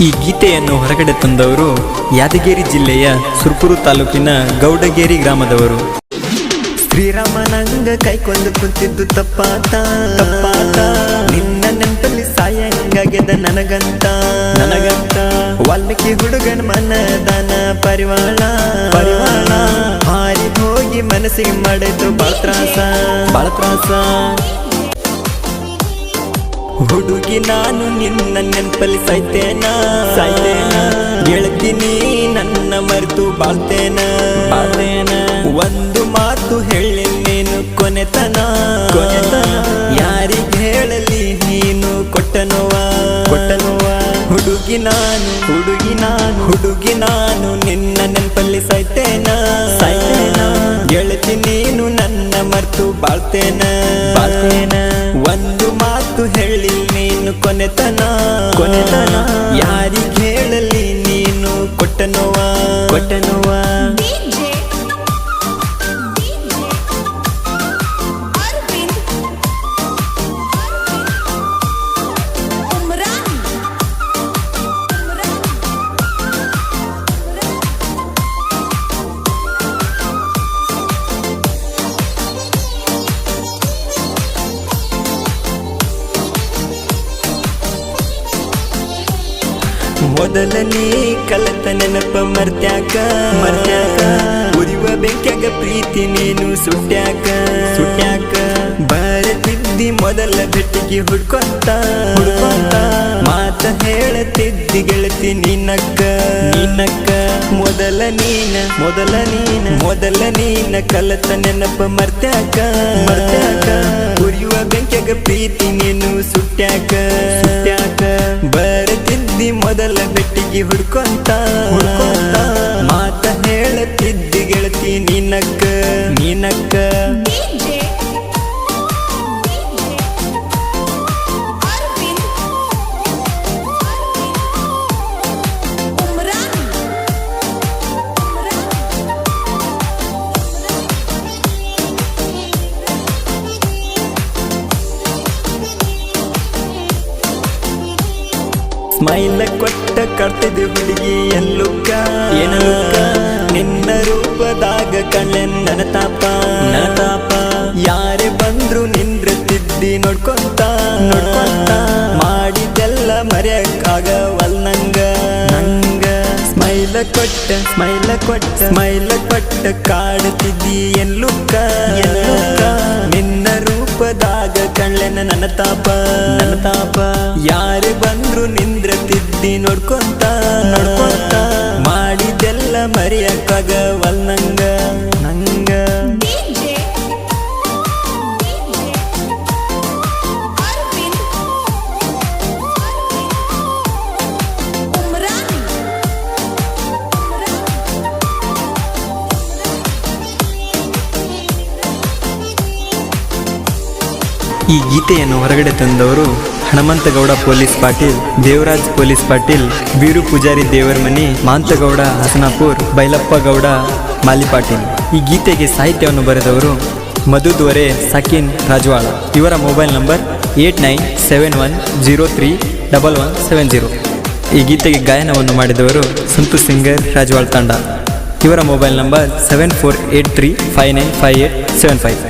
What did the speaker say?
ಈ ಗೀತೆಯನ್ನು ಹೊರಗಡೆ ತಂದವರು ಯಾದಗಿರಿ ಜಿಲ್ಲೆಯ ಸುರ್ಪುರು ತಾಲೂಕಿನ ಗೌಡಗೇರಿ ಗ್ರಾಮದವರು. ಶ್ರೀರಾಮನಂಗ ಕೈಕೊಂಡು ಕುಂತಿದ್ದು ತಪ್ಪಾತ. ತಪ್ಪಾತ. ನಿನ್ನ ನೆನಪಲ್ಲಿ ಸಾಯಂಗಾಗ್ಯದ ನನಗಂತ. ನನಗಂತ. ವಾಲ್ಮೀಕಿ ಹುಡುಗನ ಮನದನ ಪರಿವಾಳ. ಪರಿವಾಳ. ಹಾರಿ ಹೋಗಿ ಮನಸ್ಸಿಗೆ ಮಾಡಿದ್ದು ಬಾಳ ತ್ರಾಸ. ಬಾಳ ತ್ರಾಸ. ಹುಡುಗಿ ನಾನು ನಿನ್ನ ನೆನಪಲ್ಲಿ ಸಾಯ್ತೇನ? ಸಾಯ್ತೇನ. ಗೆಳತೀನಿ ನನ್ನ ಮರೆತು ಬಾಳ್ತೇನ? ಬಾಳ್ತೇನ. ಒಂದು ಮಾತು ಹೇಳಿ ನೀನು ಕೊನೆತನ? ಕೊನೆತನ. ಯಾರಿಗೆ ಹೇಳಲಿ ನೀನು ಕೊಟ್ಟನುವ ಕೊಟ್ಟನುವ ಹುಡುಗಿ ನಾನು ಹುಡುಗಿ ನಾನು. ಹುಡುಗಿ ನಾನು ನಿನ್ನ ನೆನಪಲ್ಲಿ ಸಾಯ್ತೇನ? ಸಾಯ್ತೇನ. ಗೆಳತಿ ನೀನು ನನ್ನ ಮರ್ತು ಬಾಳ್ತೇನ? ಬಾಳ್ತೇನ. ಒಂದು ಕೊನೆತನ. ಕೊನೆತನ. ಯಾರಿಗೆ ಹೇಳಲಿ ನೀನು ಕೊಟ್ಟನೋವ ಕೊಟ್ಟನೋವ ಮೊದಲ ನೀ ಕಲತ ನೆನಪ ಮರ್ತ್ಯಾಕ. ಮರ್ತ್ಯಾಕ. ಉರಿವ ಬೆಂಕ್ಯಾಗ ಪ್ರೀತಿ ನೀನು ಸುಟ್ಯಾಕ. ಸುಟ್ಯಾಕ. ಬರತಿದ್ದಿ ಮೊದಲ ಬೆಟ್ಟಿಗೆ ಹುಡ್ಕೊಂತ. ಹುಡ್ಕೊಂತ. ಮಾತ ಹೇಳತಿದ್ದಿ ಗೆಳತಿ ನಿನ್ನಕ್ಕ. ನಿನ್ನಕ್ಕ. ಮೊದಲ ನೀನ. ಮೊದಲ ನೀನ. ಮೊದಲ ನೀನ ಕಲತ ನೆನಪ ಮರ್ತ್ಯಾಕ. ಮರ್ತ್ಯಾಕ. ಉರಿಯುವ ಬೆಂಕ್ಯಾಗ ಪ್ರೀತಿ ನೀನು ಸುಟ್ಯಾಕ. ಹುಡ್ಕೊಂತ ಸ್ಮೈಲ ಕೊಟ್ಟ ಕಟ್ತಿದ್ದಿ ಹುಡುಗಿ ಎಲ್ಲುಕ್ಕ ಏನಲುಕ್ಕ ನಿನ್ನ ರೂಪದಾಗ ಕಣ್ಣೆ ನನ್ನ ತಾಪ ನನ್ನ ತಾಪ ಯಾರೇ ಬಂದ್ರು ನಿಂದ್ರತಿದ್ದಿ ನೋಡ್ಕೊಂತ ನೋಡ್ಕೊಂತ ಮಾಡಿದೆಲ್ಲ ಮರೆಯಕ್ಕಾಗವಲ್ ನಂಗ ನಂಗ ಸ್ಮೈಲ ಕೊಟ್ಟ ಸ್ಮೈಲ ಕೊಟ್ಟ ಸ್ಮೈಲ ಕೊಟ್ಟ ಕಾಡುತ್ತಿದ್ದಿ ಎಲ್ಲುಕ್ಕ ಎಲ್ಲುಕ್ಕ ನಿನ್ನ ರೂಪದಾಗ ಕಳ್ಳೆನ ನನ್ನ ತಾಪ ನನ್ನ ತಾಪ ಯಾರೇ ಬಂದ್ರು ನಿಂದ್ರತಿದ್ದಿ ನೋಡ್ಕೊಂತ. ನೋಡ್ಕೊಂತ. ಮಾಡಿದೆಲ್ಲ ಮರೆಯಕ್ಕಾಗವಲ್ ನಂಗ. ನಂಗ ಈ ಗೀತೆಯನ್ನು ಹೊರಗಡೆ ತಂದವರು ಹನುಮಂತಗೌಡ ಪೊಲೀಸ್ ಪಾಟೀಲ್, ದೇವರಾಜ್ ಪೊಲೀಸ್ ಪಾಟೀಲ್ ಬೀರು ಪೂಜಾರಿ ದೇವರಮನಿ, ಮಾಂತಗೌಡ, ಹಸನಾಪುರ್, ಬೈಲಪ್ಪ ಗೌಡ ಮಾಲಿಪಾಟೀಲ್ ಈ ಗೀತೆಗೆ ಸಾಹಿತ್ಯವನ್ನು ಬರೆದವರು ಮಧು ದ್ವರೆ, ಸಕೀನ್, ರಾಜವಾಳ. ಇವರ mobile number eight nine seven one zero three double one seven zero. ಈ ಗೀತೆಗೆ ಗಾಯನವನ್ನು ಮಾಡಿದವರು ಸಂತು ಸಿಂಗರ್, ರಾಜ್ವಾಳ್ ತಂಡ. ಇವರ mobile number seven four eight three five nine five eight seven five.